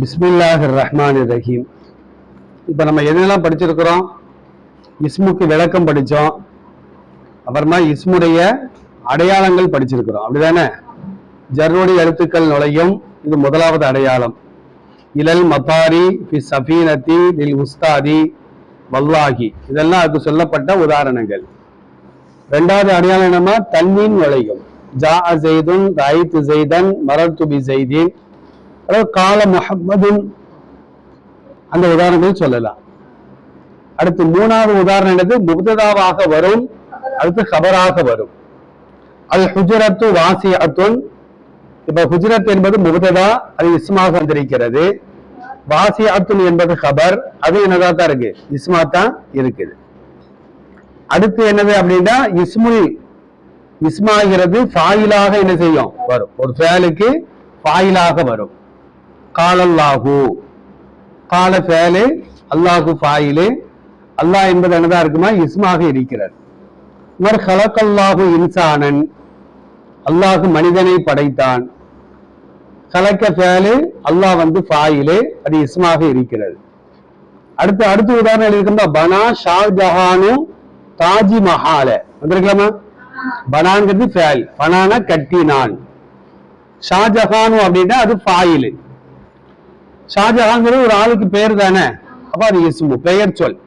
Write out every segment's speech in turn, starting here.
பிஸ்மில்லாஹ் ரஹ்மான் ரஹீம் இப்போ நம்ம எதெல்லாம் படிச்சிருக்கிறோம்? இஸ்முக்கு விளக்கம் படித்தோம் அப்புறமா இஸ்முடைய அடையாளங்கள் படிச்சிருக்கிறோம். அப்படிதானே? ஜர்னுடைய எழுத்துக்கள் நுழையும் இது முதலாவது அடையாளம். இலல் மத்தாரி பி சஃபீனத்தி லில் உஸ்தாதி வல்லாகி இதெல்லாம் அதுக்கு சொல்லப்பட்ட உதாரணங்கள். ரெண்டாவது அடையாளம் என்னமா தன்மீன் நுழையும். ஜா ஜெய்துன் ராயித்து செய்தன் மரத்துபி பி அதாவது கால முஹம்மதுன் அந்த உதாரணத்தையும் சொல்லலாம். அடுத்து மூணாவது உதாரணம் என்னது? முப்ததாவாக வரும் அடுத்து ஹபராக வரும். அது ஹுஜரத்து வாசி அத்துன் இப்ப ஹுஜரத் என்பது முகததா அது இஸ்மாக வந்திருக்கிறது. வாசியாத்துன் என்பது ஹபர் அது என்னதா தான் இருக்கு? இஸ்மா தான் இருக்குது. அடுத்து என்னது அப்படின்னா இஸ்முல் இஸ்மாகிறது ஃபாயிலாக என்ன செய்யும்? வரும். ஒரு ஃபேலுக்கு ஃபாயிலாக வரும். காலல்லாஹு. கால ஃபேலு அல்லாஹு ஃபாயிலு. அல்லாஹ் என்பது என்னதா இருக்குமா? இஸ்மாக இருக்கிறது. இவர் ஹலக்கல்லாஹு இன்சானன். அல்லாஹு மனிதனை படைத்தான். கலக்க ஃபேலு அல்லாஹ் வந்து ஃபாயிலு. அது இஸ்மாக இருக்கிறது. அடுத்து அடுத்த உதாரணம் எழுதியிருக்கோம்னா பனா ஷாஜஹானு தாஜி மஹால வந்திருக்கலாமா? பனாங்கிறது ஃபேல். பனானா கட்டினான். ஷாஜஹானு அப்படின்னா அது ஃபாயிலு. ஷாஜஹாங்கிறது ஒரு ஆளுக்கு பேர் தானே? அப்ப அது இஸ்மு பெயர் சொல்.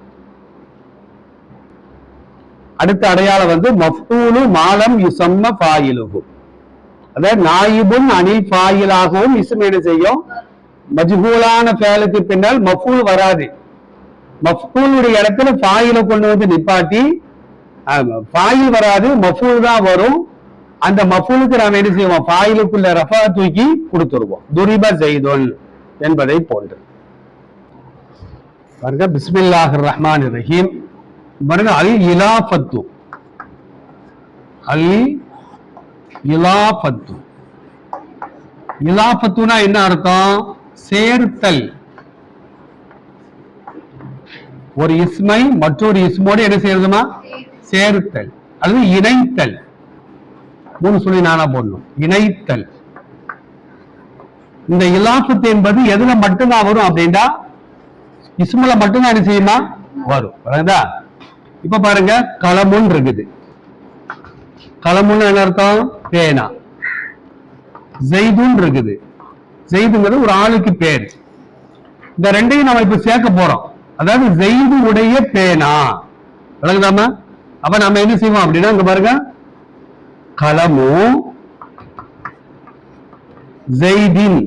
அடுத்த அடையாளம் வந்து மஃபூலு மாலம் யுசம்ம ஃபாயிலுகு அதாவது நாயிபுன் அணில் ஃபாயிலாகவும் இஸ்ம் என்ன செய்யும்? மஜ்ஹூலான ஃபேலுக்கு பின்னால் மஃபூல் வராது. மஃபூலுடைய இடத்துல ஃபாயில கொண்டு வந்து நிப்பாட்டி ஃபாயில் வராது மஃபூல் தான் வரும். அந்த மஃபூலுக்கு நாம் என்ன செய்வோம்? ஃபாயிலுக்குள்ள ரஃபா தூக்கி கொடுத்துருவோம். துரிப செய்தொல் என்பதை போன்று. பாருங்க பிஸ்மில்லாஹ் ரஹ்மான் ரஹீம். பாருங்க அல் இலாபத்து அல் இலாபத்து இலாபத்துனா என்ன அர்த்தம்? சேர்த்தல். ஒரு இஸ்மை மற்றொரு இஸ்மோடு என்ன செய்யறதுமா? சேர்த்தல். அல்லது இணைத்தல். மூணு சொல்லி நானா போடணும். இணைத்தல். இந்த இலாஃபத்து என்பது எதுல மட்டும்தான் வரும் அப்படின்னா இஸ்முல மட்டும்தான் என்ன செய்யுமா வரும். இப்ப பாருங்க களமுன் இருக்குது. களமுன்னு என்ன அர்த்தம்? பேனா. ஜெய்துன் இருக்குது. ஜெய்துங்கிறது ஒரு ஆளுக்கு பேர். இந்த ரெண்டையும் நம்ம இப்ப சேர்க்க போறோம். அதாவது ஜெய்து உடைய பேனா. விளங்குதாமா அப்ப நம்ம என்ன செய்வோம் அப்படின்னா இங்க பாருங்க களமும் ஜெய்தின்.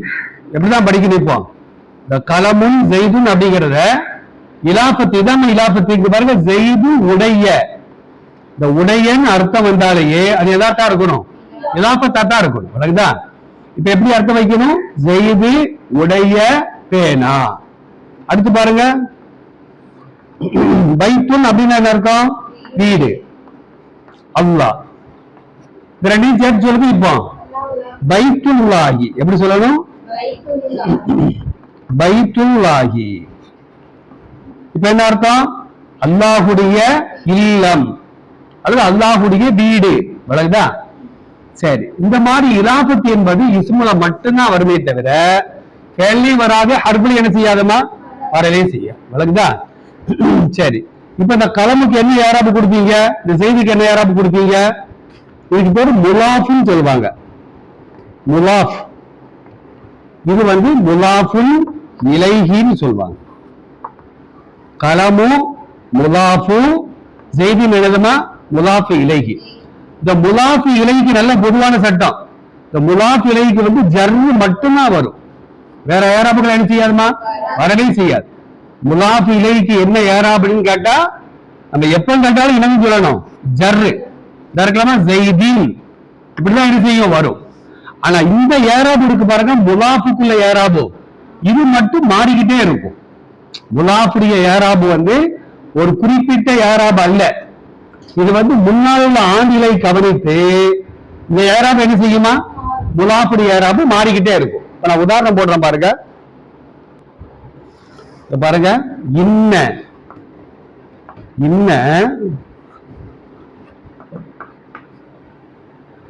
எப்படிதான் படிக்க நிற்போம் இந்த களமும் ஜெய்துன் அப்படிங்கிறத இலாபத்தி தான் இலாபத்து. பாருங்க ஜெய்து உடைய. இந்த உடையன்னு அர்த்தம் வந்தாலேயே அது எதாத்தா இருக்கணும்? இலாபத்தா தான் இருக்கணும். விளங்குதா இப்ப எப்படி அர்த்தம் வைக்கணும்? ஜெய்து உடைய பேனா. அடுத்து பாருங்க. பைத்துன் அப்படின்னா என்ன அர்த்தம்? வீடு. அல்லா இது ரெண்டையும் சேர்த்து சொல்லுங்க இப்போ. பைத்துல்லாகி எப்படி சொல்லணும்? பைத்துல்லாகி இப்ப என்ன அர்த்தம்? அல்லாஹுடைய இல்லம். அல்லது அல்லாஹுடைய வீடு. விளக்குதா சரி. இந்த மாதிரி இலாபத்து என்பது இஸ்முல மட்டும்தான் வருமே தவிர கேள்வி வராது ஹர்புல என்ன செய்யாதமா? வரவே செய்ய விளக்குதா சரி. இப்ப இந்த கலமுக்கு என்ன யாராப்பு கொடுப்பீங்க? இந்த செய்திக்கு என்ன யாராப்பு கொடுப்பீங்க? இதுக்கு பேர் முலாஃபுன்னு சொல்லுவாங்க. முலாஃப். இது வந்து முலாஃபுல் இலைஹின்னு சொல்லுவாங்க கலமு முலாஃபு. செய்தி எழுதுமா முலாஃபு இலைகி இந்த முலாஃபு இலைக்கு நல்ல பொதுவான சட்டம். இந்த முலாஃபு இலைக்கு வந்து ஜர்ரு மட்டும்தான் வரும். வேற ஏறாப்புகள் என்ன செய்யாதுமா? வரவே செய்யாது. முலாஃபு இலைக்கு என்ன ஏறாப்புன்னு கேட்டா நம்ம எப்ப கேட்டாலும் என்னன்னு சொல்லணும். ஜர்ரு. இதா இருக்கலாமா ஜெய்தீன். இப்படிதான் என்ன செய்யும்? வரும். ஆனா இந்த ஏராபு இருக்கு பாருங்க முலாஃபுக்குள்ள ஏராபு இது மட்டும் மாறிக்கிட்டே இருக்கும். முலாஃபுடைய ஏராபு வந்து ஒரு குறிப்பிட்ட ஏராபு அல்ல. இது வந்து முன்னால் உள்ள ஆண்டிலை கவனித்து இந்த ஏராபு என்ன செய்யுமா? முலாஃபுடைய ஏராபு மாறிக்கிட்டே இருக்கும். இப்ப நான் உதாரணம் போடுறேன் பாருங்க. பாருங்க இன்ன இன்ன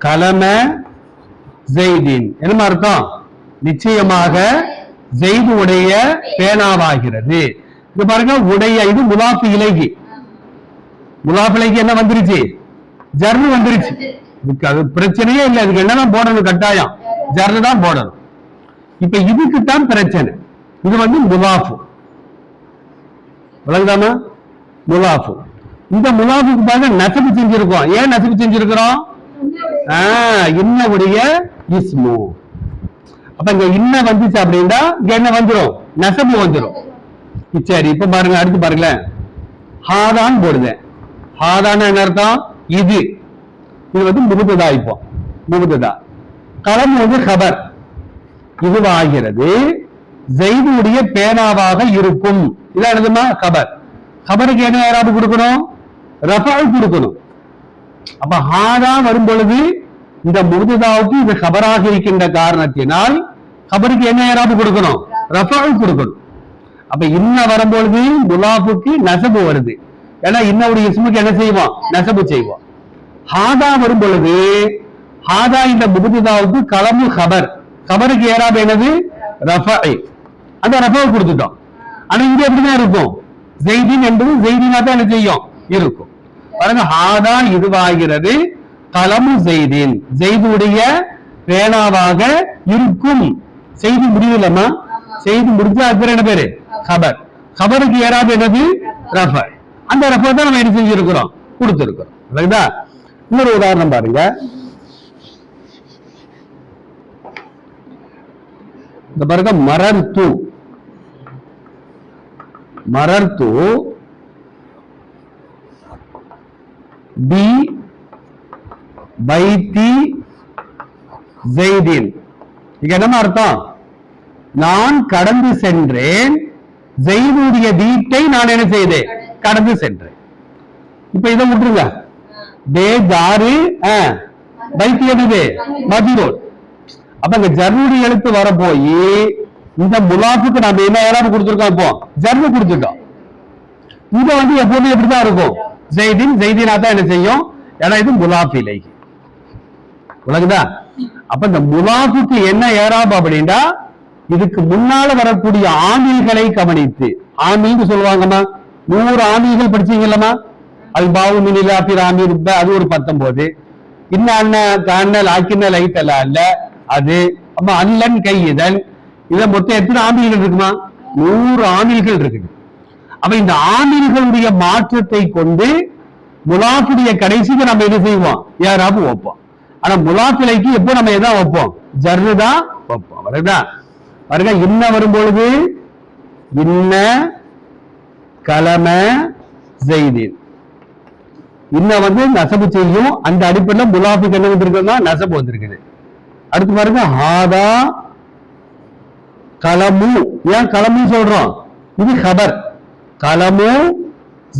கலமை ஜெய்தீன் என்ன அர்த்தம்? நிச்சயமாக ஜெய்து உடைய பேனாவாகிறது. இது பாருங்க உடைய இது முலாப்பு இலைக்கு முலாப்பு இலைக்கு என்ன வந்துருச்சு? ஜர்னு வந்துருச்சு. அது பிரச்சனையே இல்லை. இதுக்கு என்னதான் போடணும்? கட்டாயம். ஜர்னு தான் போடணும். இப்ப இதுக்கு தான் பிரச்சனை. இது வந்து முலாஃபு. விளங்குதாமா? முலாஃபு. இந்த முலாஃபுக்கு பாருங்க நசப்பு செஞ்சிருக்கோம். ஏன் நசப்பு செஞ்சிருக்கிறோம்? ஆஹ் இன்னவுடைய இஸ்மு அப்ப இங்க இன்ன வந்துச்சு அப்படின்னா இங்க என்ன வந்துரும்? நசபு வந்துரும். சரி இப்ப பாருங்க அடுத்து பாருங்களேன். ஹாதான் போடுதேன். ஹாதான என்ன அர்த்தம்? இது. இது வந்து முகுததா இப்போ. முகுததா களம் வந்து ஹபர் இதுவாகிறது. ஜெய்துடைய பேனாவாக இருக்கும். இதான் என்னதுமா? கபர். கபருக்கு என்ன யாராவது கொடுக்கணும்? ரஃபால் கொடுக்கணும். அப்ப ஹாதா வரும் பொழுது இந்த முருதுதாவுக்கு இது கபராக இருக்கின்ற காரணத்தினால் கபருக்கு என்ன யாராவது கொடுக்கணும்? ரஃபால் கொடுக்கணும். அப்ப இன்ன வரும்பொழுது முலாபுக்கு நசபு வருது. ஏன்னா இன்னவுடைய இஸ்முக்கு என்ன செய்வோம்? நசபு செய்வோம். ஹாதா வரும் பொழுது ஹாதா இந்த முகுதுதாவுக்கு களமு கபர். கபருக்கு ஏறாம என்னது? ரஃபாய் அந்த ரஃபாவை கொடுத்துட்டோம். ஆனா இங்க எப்படிதான் இருக்கும்? ஜெய்தீன் என்பது ஜெய்தீனா தான் என்ன செய்யும்? இருக்கும். பாருங்க ஹாதா இதுவாகிறது கலமு செய்தேன். செய்துடைய பேனாவாக இருக்கும். செய்தி முடியலமா செய்தி முடிஞ்சா அது என்ன பேரு? கபர். கபருக்கு ஏறாது என்னது? ரஃபர் அந்த ரஃபர் தான் நம்ம என்ன செஞ்சிருக்கிறோம்? கொடுத்துருக்கிறோம். சரிங்களா இன்னொரு உதாரணம் பாருங்க. இந்த பாருங்க மரர்த்து மரர்த்து பி பைத்தி ஜெய்தின். இங்க என்ன அர்த்தம்? நான் கடந்து சென்றேன் ஜெய்துடைய வீட்டை நான் என்ன செய்தேன்? கடந்து சென்றேன். இப்ப இதை விட்டுருங்க. தே ஜாரு பைத்தி என்னது? மதிரோட் அப்ப இந்த ஜர்னுடைய எழுத்து வர போய் இந்த முலாஃபுக்கு நம்ம என்ன ஏறாம கொடுத்துருக்கோம் இப்போ? ஜர்னு கொடுத்துட்டோம். இதை வந்து எப்போதும் எப்படிதான் இருக்கும். ஜெய்தீன் ஜெய்தீனா தான் என்ன செய்யும்? ஏன்னா இது முலாஃப் இலை உலகுதா அப்ப இந்த முலாஃபுக்கு என்ன ஏறாப் அப்படின்னா இதுக்கு முன்னால வரக்கூடிய ஆமீல்களை கவனித்து ஆமீல்னு சொல்லுவாங்கம்மா. நூறு ஆமீல்கள் படிச்சீங்கல்லம்மா. அது பாவு மினிலா பிராமி அது ஒரு பத்தொன்பது. இன்ன அண்ண கண்ணல் ஆக்கின லைத்தல அல்ல அது அப்ப அல்லன் கையிதன் இத மொத்தம் எத்தனை ஆமீல்கள் இருக்குமா? நூறு ஆமீல்கள் இருக்குது. அப்ப இந்த ஆமீல்களுடைய மாற்றத்தை கொண்டு முலாஃபுடைய கடைசிக்கு நம்ம என்ன செய்வோம்? யாராவது வைப்போம் ஆனா முலாப்பிலைக்கு எப்போ நம்ம எதா வைப்போம்? ஜர்ரு தான் வைப்போம். வருதா? பாருங்க இன்ன வரும்பொழுது இன்ன கலம ஜெய்தீன் இன்ன வந்து நசபு செய்யும். அந்த அடிப்படையில் முலாஃபுக்கு என்ன வந்திருக்குன்னா நசபு வந்திருக்குது. அடுத்து பாருங்க ஹாதா கலமு. ஏன் கலமு சொல்றோம்? இது ஹபர் கலமு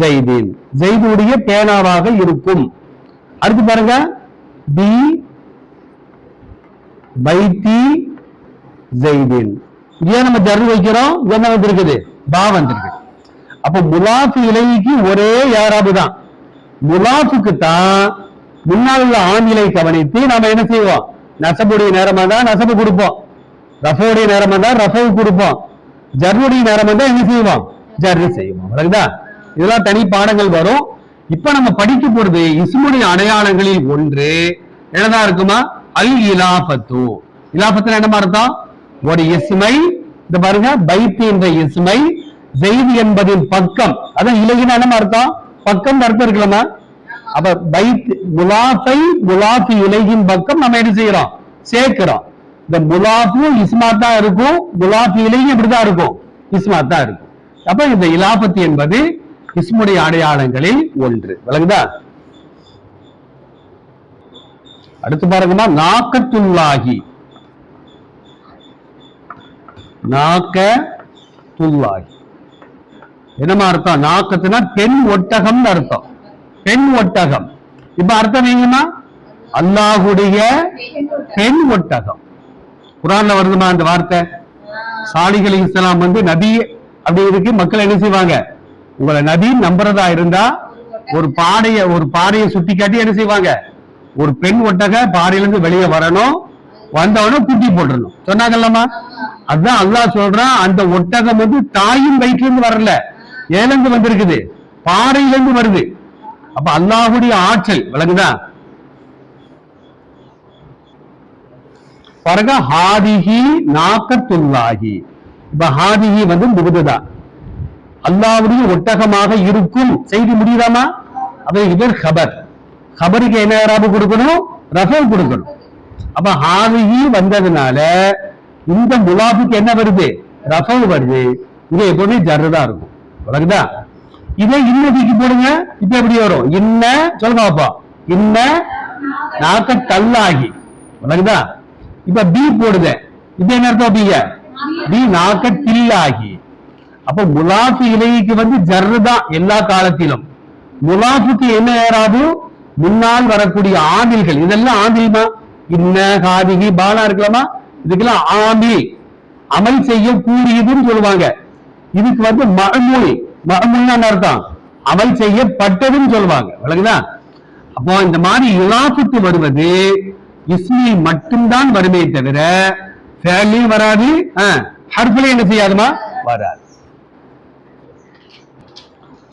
ஜெய்தீன் ஜெய்துடைய பேனாவாக இருக்கும். அடுத்து பாருங்க பி பைத்தி ஜெய்தின் ஏன் நம்ம ஜர்ரு வைக்கிறோம். என்ன வந்திருக்குது? பா வந்திருக்கு. அப்ப முலாஃபு இலைக்கு ஒரே யாராபு தான். முலாஃபுக்கு தான் முன்னால் உள்ள ஆண்களை கவனித்து நாம என்ன செய்வோம்? நசபுடைய நேரமா தான் நசபு கொடுப்போம். ரஃபோடைய நேரமா தான் ரஃபவு கொடுப்போம். ஜர்னுடைய நேரமா தான் என்ன செய்வோம்? ஜர்னு செய்வோம். இதெல்லாம் தனி பாடங்கள் வரும். இப்ப நம்ம படிக்க போறது இஸ்முடைய அடையாளங்களில் ஒன்று என்னதான் இருக்குமா? அல் இலாபத்து இலாபத்துல என்ன அர்த்தம்? ஒரு இஸ்மை இந்த பாருங்க பைத்து என்ற இஸ்மை ஜெய்து என்பதின் பக்கம். அதான் இலகின என்ன அர்த்தம்? பக்கம் அர்த்தம் இருக்கலாமா அப்ப பைத் முலாஃபை முலாஃபி இலகின் பக்கம் நம்ம என்ன செய்யறோம்? சேர்க்கிறோம். இந்த முலாஃபும் இஸ்மா தான் இருக்கும் முலாஃபி இலகியும் இப்படிதான் இருக்கும். இஸ்மா தான் இருக்கும். அப்ப இந்த இலாபத்து என்பது இஸ்முடைய அடையாளங்களில் ஒன்று. விளங்குதா? அடுத்து பாருங்கம்மா நாக்கத்துல்லாகி நாக்க துல்லாகி என்னமா அர்த்தம்? நாக்கத்துனா பெண் ஒட்டகம்னு அர்த்தம். பெண் ஒட்டகம். இப்ப அர்த்தம் வைங்கம்மா அல்லாஹுடைய பெண் ஒட்டகம். குரான்ல வருதுமா அந்த வார்த்தை. சாலிகள் இஸ்லாம் வந்து நபி அப்படி இருக்கு மக்கள் என்ன செய்வாங்க? உங்களை நபி நம்புறதா இருந்தா ஒரு பாடைய ஒரு பாடையை சுட்டி காட்டி என்ன செய்வாங்க? ஒரு பெண் ஒட்டக பாடையிலிருந்து வெளியே வரணும். வந்தவன குட்டி போட்டுடணும் சொன்னாங்கல்லம்மா? அதான் அல்லாஹ் சொல்றான் அந்த ஒட்டகம் வந்து தாயின் வயிற்றுலேருந்து வரல. ஏலந்து வந்திருக்குது. பாறையில இருந்து வருது. அப்ப அல்லாஹுடைய ஆற்றல் விளங்குதா? பாருங்க ஹாதிஹி நாக்கத்துல்லாஹி. இப்ப ஹாதிஹி வந்து முகுதுதான். அல்லாவுடைய ஒட்டகமாக இருக்கும். செய்தி முடியுதாமா? அப்ப இவர் ஹபர் ஹபருக்கு என்ன ராபு கொடுக்கணும்? ரஃபல் கொடுக்கணும். அப்ப ஹாதிஹி வந்ததுனால இந்த முலாஃபுக்கு என்ன வருது? ரஃபல் வருது. இங்க எப்பவுமே ஜர்ரதா இருக்கும். விளக்குதா இதே இன்னதிக்கு போடுங்க. இப்ப எப்படி வரும்? இன்ன சொல்லுங்க பாப்பா. இன்ன நாக்க தள்ளாகி விளக்குதா இப்ப பி போடுங்க. இப்ப என்ன அர்த்தம்? பீங்க பி நாக்க தில்லாகி அப்ப முலாஃபு இலைக்கு வந்து ஜர்ரு தான் எல்லா காலத்திலும். முலாஃபுக்கு என்ன ஏறாது? முன்னால் வரக்கூடிய ஆமில்கள் இதெல்லாம் ஆமில்மா இன்ன காதிகி பாலா இருக்கலாமா? இதுக்கெல்லாம் ஆமில் அமல் செய்ய கூடியதுன்னு சொல்லுவாங்க. இதுக்கு வந்து மகமூல் மகமூல்னா அர்த்தம்? அமல் செய்யப்பட்டதுன்னு சொல்லுவாங்க. விளங்குதா அப்போ இந்த மாதிரி இலாஃபுக்கு வருவது இஸ்மில் மட்டும்தான் வருமே தவிர ஃபேலையும் வராது ஹர்ஃபிலையும் என்ன செய்யாதுமா? வராது.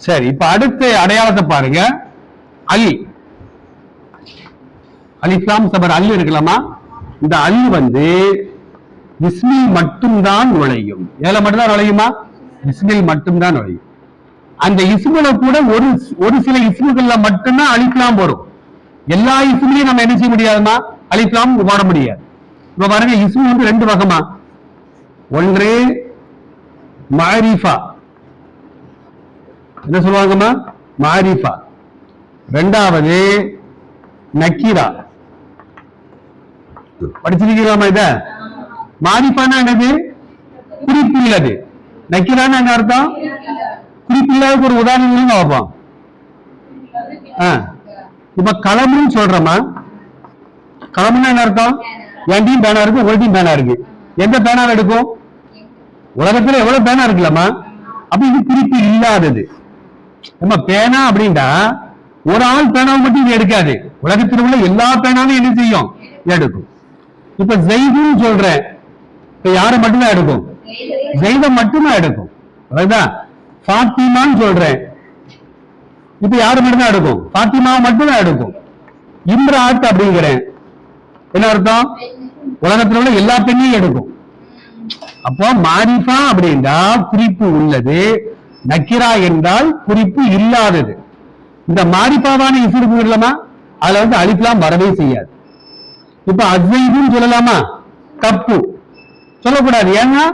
சரி இப்ப அடுத்த அடையாளத்தை பாருங்க. அல். அல் இஸ்லாம் சபர் அல் இருக்கலாமா இந்த அல் வந்து இஸ்மில் மட்டும்தான் நுழையும். ஏல மட்டும்தான் நுழையுமா? இஸ்மில் மட்டும்தான் நுழையும். அந்த இஸ்முல கூட ஒரு ஒரு சில இஸ்முகள்ல மட்டும்தான் அழிக்கலாம் வரும். எல்லா இஸ்முலையும் நம்ம என்ன செய்ய முடியாதுமா? அழிக்கலாம் போட முடியாது. இப்ப பாருங்க இஸ்மு வந்து ரெண்டு வகமா ஒன்று மாரிஃபா. என்ன சொல்லுவாங்கம்மா? மாரிஃபா. ரெண்டாவது நக்கீரா. படிச்சிருக்கீங்களாமா இத? மாரிஃபானா என்னது? குறிப்பில்லது. நக்கீரான்னு என்ன அர்த்தம்? குறிப்பில்லாத ஒரு உதாரணங்களும் பார்ப்போம். இப்ப கலம்னு சொல்றோமா கலம்னா என்ன அர்த்தம்? என்டையும் பேனா இருக்கு உங்கள்டையும் பேனா இருக்கு. எந்த பேனா எடுக்கும்? உலகத்துல எவ்வளவு பேனா இருக்குல்லம்மா? அப்ப இது குறிப்பு இல்லாதது. நம்ம பேனா அப்படின்னா ஒரு ஆள் பேனாவை மட்டும் இது எடுக்காது. உலகத்தில் உள்ள எல்லா பேனாவும் என்ன செய்யும்? எடுக்கும். இப்ப ஜெய்துன்னு சொல்றேன். இப்ப யாரை மட்டும்தான் எடுக்கும்? ஜெய்த மட்டும்தான் எடுக்கும். அதான் ஃபாத்திமான்னு சொல்றேன். இப்ப யாரு மட்டும்தான் எடுக்கும்? ஃபாத்திமாவை மட்டும்தான் எடுக்கும். இம்ராத் அப்படிங்கிறேன். என்ன அர்த்தம்? உலகத்தில் உள்ள எல்லா பெண்ணையும் எடுக்கும். அப்போ மாரிஃபா அப்படின்னா குறிப்பு உள்ளது. நக்கிரா என்றால் குறிப்பு இல்லாதது. இந்த மாரிஃபாவான இசுருக்கு இல்லமா அதுல வந்து அழிப்பெல்லாம் வரவே செய்யாது. இப்ப அஸ்வைதுன்னு சொல்லலாமா? தப்பு. சொல்லக்கூடாது. ஏன்னா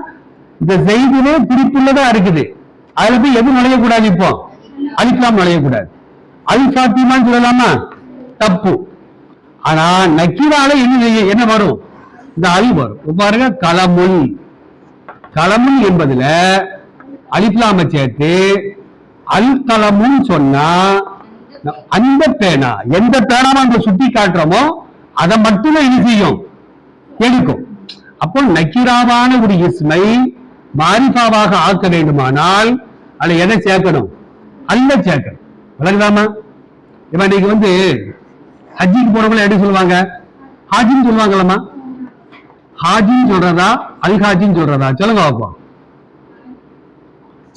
இந்த செய்திலே குறிப்புள்ளதா இருக்குது. அதுல போய் எது நுழையக்கூடாது இப்போ? அழிப்பெல்லாம் நுழையக்கூடாது. அது ஃபாத்திமான்னு சொல்லலாமா? தப்பு. ஆனா நக்கீரால என்ன செய்ய- என்ன வரும்? இந்த அழி வரும். பாருங்க கலமுல் கலமுல் என்பதுல அலிப்லாம சேர்த்து அல் சொன்னா அந்த பேனா எந்த பேனாவை அந்த சுட்டி காட்டுறோமோ அதை மட்டுமே இது செய்யும். எடுக்கும் அப்போ நக்கீராவான ஒரு இஸ்மை மாரிஃபாவாக ஆக்க வேண்டுமானால் அதுல எதை சேர்க்கணும்? அல்ல சேர்க்கணும். விளங்குதாமா இப்ப இன்னைக்கு வந்து ஹஜ்ஜிக்கு போறவங்களை எப்படி சொல்லுவாங்க? ஹாஜின்னு சொல்லுவாங்களாமா? ஹாஜின்னு சொல்றதா? அல்ஹாஜின்னு சொல்றதா? சொல்லுங்க பார்ப்போம்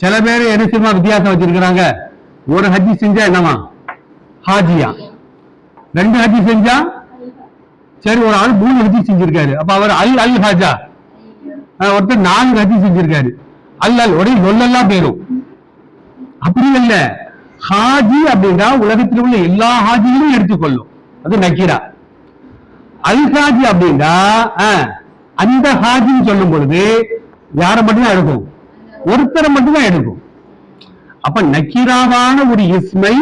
சில பேர் என்ன வித்தியாசம் வச்சிருக்கிறாங்க. ஒரு ஹஜ்ஜி செஞ்சா என்னவா ஹாஜியா. ரெண்டு ஹஜ்ஜி செஞ்சா? சரி ஒரு ஆள் மூணு ஹஜ்ஜி செஞ்சிருக்காரு. அப்ப அவர் அல் அல் ஹாஜா. ஒருத்தர் நாலு ஹஜ்ஜி செஞ்சிருக்காரு. அல் அல் ஒரே நொல்லெல்லாம் பேரும். அப்படி இல்ல. ஹாஜி அப்படின்னா உலகத்தில் உள்ள எல்லா ஹாஜிகளையும் எடுத்துக்கொள்ளும். அது நக்கீரா. அல் ஹாஜி அப்படின்னா அந்த ஹாஜின்னு சொல்லும் பொழுது யாரை மட்டும்தான் எடுக்கும்? ஒருத்தரை மட்டும்தான் எடுக்கும். அப்ப நக்கீராவான ஒரு இஸ்மை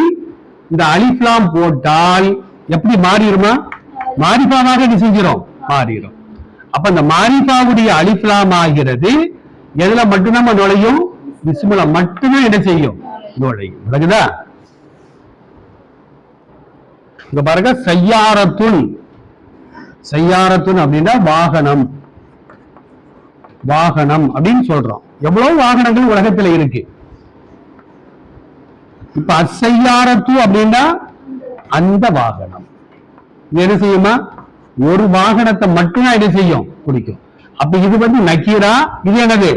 இந்த அலிஃப்லாம் போட்டால் எப்படி மாறிடுமா? மாரிஃபாவாக என்ன செஞ்சிடும் மாறிடும். அப்ப இந்த மாரிஃபாவுடைய அலிஃப்லாம் ஆகிறது எதுல மட்டும்தான் நம்ம நுழையும்? இஸ்முல மட்டும்தான் என்ன செய்யும்? நுழையும். விளக்குதா இங்க பாருங்க சையாரத்துன். சையாரத்துன் அப்படின்னா வாகனம். வாகனம் அப்படின்னு சொல்றோம். எவ்வளவு வாகனங்கள் உலகத்துல இருக்கு? இப்ப அசையாரத்து அப்படின்னா அந்த வாகனம். என்ன செய்யுமா? ஒரு வாகனத்தை மட்டும்தான் என்ன செய்யும் குடிக்கும். அப்ப இது வந்து நக்கீரா? இது என்னது?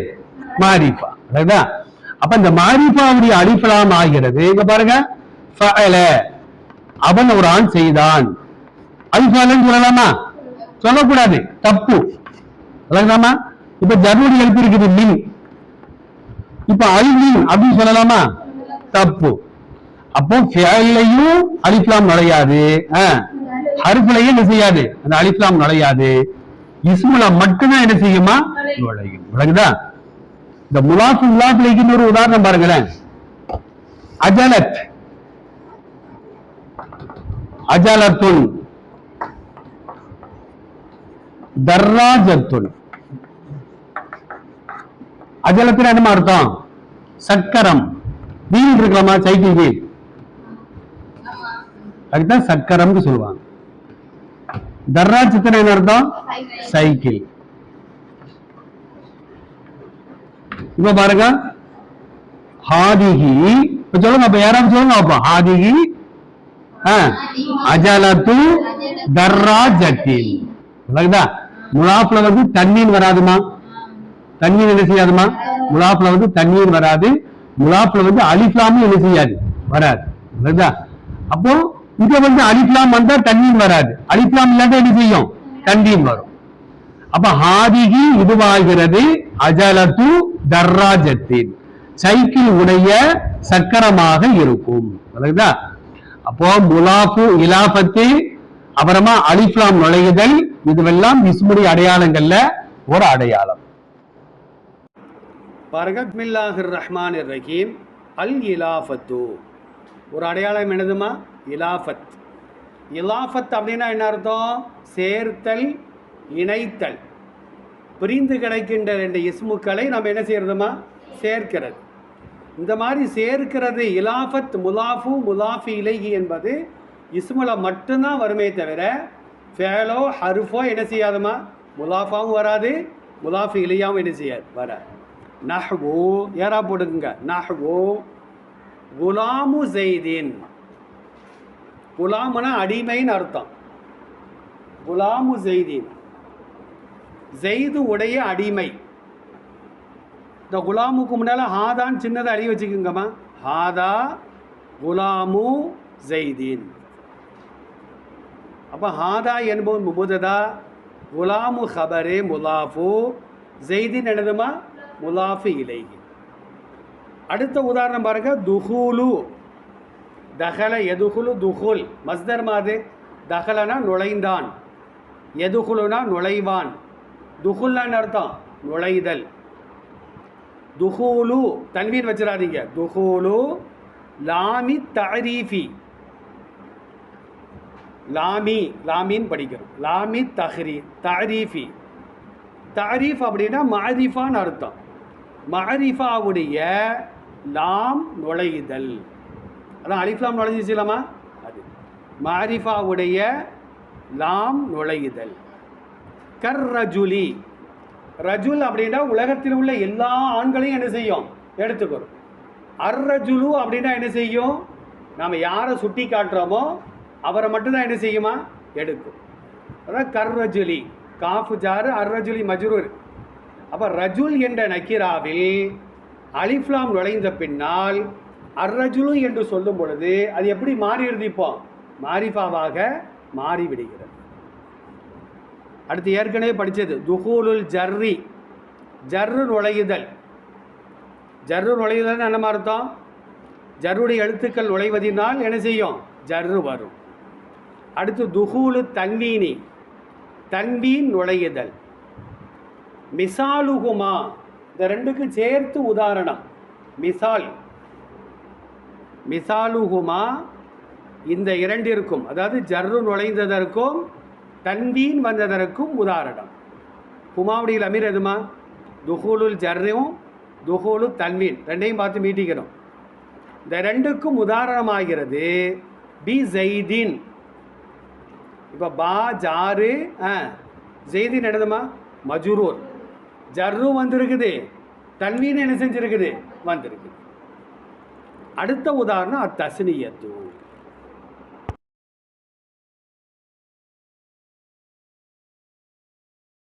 மாரிஃபா. ரைட்டா அப்ப இந்த மாரிஃபாவுடைய அடிப்பலாம் ஆகிறது. இங்க பாருங்க. அவன் ஒரு ஆண் செய்தான். அல்ஃபாலன்னு சொல்லலாமா? சொல்லக்கூடாது. தப்பு. விளங்குதாமா இப்ப ஜர்மனி எழுப்பு மின் இப்ப அல் மின் அப்படின்னு சொல்லலாமா? தப்பு. அப்போ ஃபேலையும் அலிஃப்லாம் நுழையாது. ஹர்ஃப்லையும் என்ன செய்யாது? அந்த அலிஃப்லாம் நுழையாது. இஸ்முல மட்டும்தான் என்ன செய்யுமா? நுழையும். விளங்குதா? இந்த முலாஃபு முலாஃபிலைக்கு ஒரு உதாரணம் பாருங்களேன். அஜலத். அஜலத்துன். தர்ராஜத்துன். அஜலத்தின் என்ன அர்த்தம்? சக்கரம். வீல் இருக்கலாமா சைக்கிள் வீல் அதுதான் சக்கரம்னு சொல்லுவாங்க. தர்ராஜத்துல என்ன அர்த்தம்? சைக்கிள். இப்ப பாருங்க. ஹாதிகி இப்ப சொல்லுங்க அப்ப யாராவது சொல்லுங்க அப்ப ஹாதிகி அஜலத்து தர்ரா விளக்குதா முலாஃப்ல வந்து தண்ணீர் வராதுமா? தண்ணீர் என்ன செய்யாதுமா? முலாப்புல வந்து தண்ணீர் வராது. முலாப்புல வந்து அலிஃப்லாமும் என்ன செய்யாது? வராது. அப்போ இங்க வந்து அலிஃப்லாம் வந்தா தண்ணீர் வராது. அலிஃப்லாம் இல்லாட்டா என்ன செய்யும்? தண்ணீர் வரும். அப்ப ஹாதிகி இதுவாகிறது அஜலத்து தர்ராஜத்தின். சைக்கிள் உடைய சக்கரமாக இருக்கும். அப்போ முலாஃபு இலாபத்து அப்புறமா அலிஃப்லாம் நுழையுதல் இதுவெல்லாம் இஸ்முடைய அடையாளங்கள்ல ஒரு அடையாளம். பாருங்க ரஹ்மான் ரஹீம் அல் இலாஃபத்து. ஒரு அடையாளம் என்னதுமா இலாஃபத். இலாஃபத் அப்படின்னா என்ன அர்த்தம்? சேர்த்தல் இணைத்தல். பிரிந்து கிடைக்கின்ற ரெண்டு இஸ்முக்களை நம்ம என்ன செய்கிறதுமா சேர்க்கிறது. இந்த மாதிரி சேர்க்கிறது இலாஃபத் முலாஃபு முலாஃபி இலகி என்பது இஸ்முல மட்டும்தான் வருமே தவிர ஃபேலோ ஹருஃபோ என்ன செய்யாதுமா? முலாஃபாவும் வராது முலாஃபி இலையாவும் என்ன செய்யாது வராது. நஹ்வு ஏரா போட்டுக்குங்க நஹ்வு குலாமு ஜெய்தீன். குலாமுனா அடிமைன்னு அர்த்தம். குலாமு ஜெய்தீன். ஜெய்து உடைய அடிமை. இந்த குலாமுக்கு முன்னால் ஹாதான் சின்னதை அடி வச்சுக்கோங்கம்மா. ஹாதா குலாமு ஜெய்தீன். அப்போ ஹாதா என்பவன் முபுததா குலாமு ஹபரே முலாஃபு. ஜெய்தீன் எழுதுமா முலாஃபு இலைகி அடுத்த உதாரணம் பாருங்க துஹூலு. தகல எதுகுலு துஹுல். மஸ்தர் மாது தகலனா நுழைந்தான். எதுகுலுனா நுழைவான். துஹுல்லான்னு அர்த்தம்? நுழைதல். துஹூலு தன்வீர் வச்சிடாதீங்க. துஹூலு லாமி தஹரீஃபி. லாமி லாமின்னு படிக்கிறோம். லாமி தஹ்ரி தரீஃபி தஹரீஃப் அப்படின்னா மாரிஃபான்னு அர்த்தம். மஹரிஃபாவுடைய லாம் நுழைதல். அதான் அலிஃப்லாம் நுழைஞ்சிச்சுலாமா அது. மாரிஃபாவுடைய லாம் நுழையுதல் கர் ரஜுலி ரஜுல் அப்படின்னா உலகத்தில் உள்ள எல்லா ஆண்களையும் என்ன செய்யும்? எடுத்துக்கிறோம் அர் ரஜுலு அப்படின்னா என்ன செய்யும்? நாம் யாரை சுட்டி காட்டுறோமோ அவரை மட்டும்தான் என்ன செய்யுமா? எடுக்கும். அதான் கர் ரஜுலி காஃபு ஜாரு அர் ரஜுலி மஜ்ரூர். அப்போ ரஜுல் என்ற நக்கீராவில் அலிஃப்லாம் நுழைந்த பின்னால் அர்ரஜுலு என்று சொல்லும் பொழுது அது எப்படி மாறிடுது இப்போ மாரிஃபாவாக மாறிவிடுகிறது அடுத்து ஏற்கனவே படித்தது துஹூலுல் ஜர்ரி ஜர்ரு நுழையுதல். ஜர்ரு நுழையுதல் என்ன அர்த்தம்? ஜர்ருடைய எழுத்துக்கள் நுழைவதினால் என்ன செய்யும்? ஜர்ரு வரும். அடுத்து துஹூலு தன்வீனி தன்வீன் நுழையுதல். மிசாலுகுமா? இந்த ரெண்டுக்கும் சேர்த்து உதாரணம். மிசால். மிசாலுகுமா? இந்த இரண்டிற்கும் அதாவது ஜர்ரு நுழைந்ததற்கும் தன்வீன் வந்ததற்கும் உதாரணம். குமாவுடைய அமீர் எதுமா? துஹூலுல் ஜர்ரும் துஹூலு தன்வீன். ரெண்டையும் பார்த்து மீட்டிக்கணும். இந்த ரெண்டுக்கும் உதாரணமாகிறது பி ஜெய்தீன். இப்போ பா ஜாரு ஆ ஜெய்தீன் என்னதுமா? மஜுரூர். ஜர்ரும் வந்திருக்குது. தன்வீன் என்ன செஞ்சுருக்குது? வந்திருக்குது. அடுத்த உதாரணம் அத்தஸ்னியத்து